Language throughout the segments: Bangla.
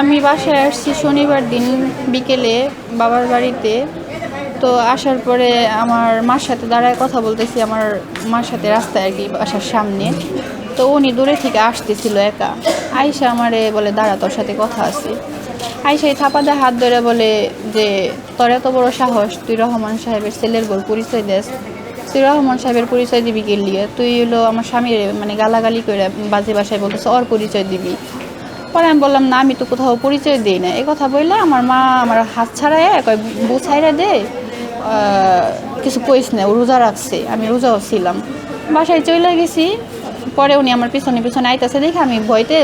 আমি বাসায় আসছি শনিবার দিন বিকেলে বাবার বাড়িতে। তো আসার পরে আমার মার সাথে দাঁড়ায় কথা বলতেছি, আমার মার সাথে রাস্তায় আর কি বাসার সামনে। তো উনি দূরে থেকে আসতেছিল একা। আয়সা আমারে বলে, দাঁড়া, তোর সাথে কথা আছে। আয়সাই থাপাতে হাত ধরে বলে যে, তোর এত বড় সাহস, তুই রহমান সাহেবের ছেলের বল পরিচয় দেস। তুই রহমান সাহেবের পরিচয় দিবি কে লিয়ে। তুই হলো আমার স্বামীর মানে গালাগালি করে বাজে বাসায় বলতেছে, ওর পরিচয় দিবি। পরে আমি বললাম, না, আমি তো কোথাও পরিচয় দিই না। এ কথা বললে আমার মা আমার হাত ছাড়ায় কয় বুঝাইরা দে কিছু কইস না, ও রোজা রাখছে, আমি রোজাও ছিলাম। বাসায় চলে গেছি, পরে উনি আমার পিছনে পিছনে আইতাছে দেখে আমি ভয়তে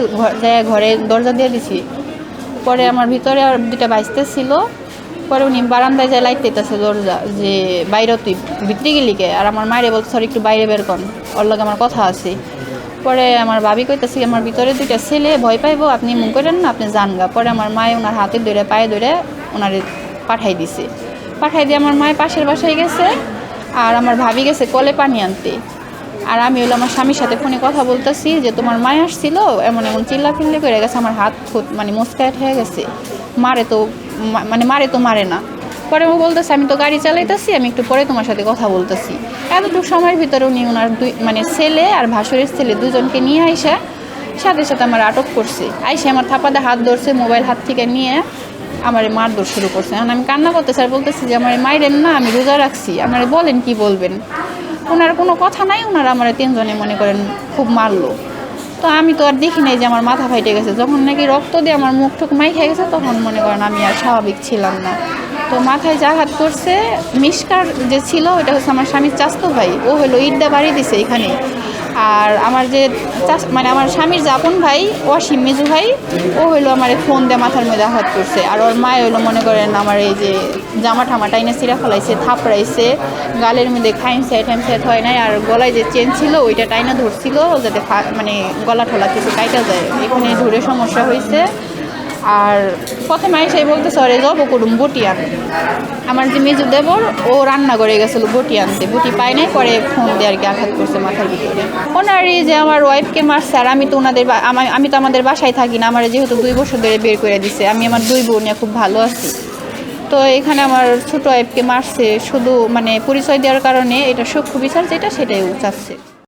যাই ঘরে দরজা দিয়ে দিছি। পরে আমার ভিতরে আর দুটা বাইসতে ছিল। পরে উনি বারান্দায় যায় লাইট দিতেছে দরজা, যে বাইরে তুই ভিতরে গেলি কে? আর আমার মায়ের বলছে, সরি, একটু বাইরে বের কর। ওর লগে আমার কথা আছে। পরে আমার ভাবি কইতেছি আমার ভিতরে দুইটা ছেলে, ভয় পাইবো, আপনি মন করেন না, আপনি জান গা পরে আমার মায়ে ওনার হাতে ধরে, পায়ে ধরে ওনারে পাঠাই দিছে। পাঠাই দিয়ে আমার মায়ের পাশের বাসায় গেছে, আর আমার ভাবি গেছে কলে পানি আনতে। আর আমি হলো আমার স্বামীর সাথে ফোনে কথা বলতেছি, যে তোমার মায় আসছিল, এমন এমন চিল্লা ফিল্লি করে গেছে, আমার হাত মানে মুস্কাট হয়ে গেছে। মারে তো মানে মারে তো মারে না। পরে ও বলতেছে, আমি তো গাড়ি চালাইতেছি, আমি একটু পরে তোমার সাথে কথা বলতেছি। এতটুকু সময়ের ভিতরে উনি ওনার দুই মানে ছেলে আর ভাসুরের ছেলে দুজনকে নিয়ে আইসা সাথে সাথে আমার আটক করছে। আইসে আমার থাপাতে হাত ধরছে, মোবাইল হাত থেকে নিয়ে আমার মারধর শুরু করছে। এখন আমি কান্না করতেছি আর বলতেছি যে, আমার মাইরেন না, আমি রোজা রাখছি আমার বলেন কি বলবেন? ওনার কোনো কথা নাই ওনারা আমার তিনজনে মনে করেন খুব মারলো। তো আমি তো আর দেখি নাই যে আমার মাথা ফাইটে গেছে। যখন নাকি রক্ত দিয়ে আমার মুখ টুক মাই খেয়ে গেছে, তখন মনে করেন আমি আর স্বাভাবিক ছিলাম না। তো মাথায় যা হাত করছে মিসকার যে ছিল ওটা হচ্ছে আমার স্বামীর চাস্তো ভাই। ও হলো ইড্ডা বাড়ি দিছে এখানে আর আমার যে মানে আমার স্বামীর যে আপন ভাই অসীম মেজু ভাই, ও হইল আমার এই ফোন দিয়ে মাথার মধ্যে আঘাত করছে আর ওর মায় হইল মনে করেন আমার এই যে জামা ঠামা টাইনে সিরা ফেলাইছে, থাপড়াইছে, গালের মধ্যে খাইম সেট হ্যাম সেট হয় নাই, আর গলায় যে চেন ছিল, ওইটা টাইনা ধরছিল যাতে মানে গলা ঠোলা কিছু কাইটা যায়, এখানে ধরে সমস্যা হয়েছে আর প্রথমে এসে বলতেছে অরে জব করুম, বটি আন আমার যে মেজু দেবর, ও রান্না করে গেছিল বটি আনতে। বটি পায় নাই, পরে ফোন দিয়ে আর কি আঘাত করছে মাথার ভিতরে। ওনার এই যে আমার ওয়াইফকে মারছে, আর আমি তো ওনাদের আমি তো আমাদের বাসায় থাকি না, আমার যেহেতু দুই বছর ধরে বের করে দিছে, আমি আমার দুই বোন খুব ভালো আছি। তো এখানে আমার ছোট ওয়াইফকে মারছে, শুধু মানে পরিচয় দেওয়ার কারণে এটা সূক্ষ্ম বিচার, যেটা সেটাই চাচ্ছে।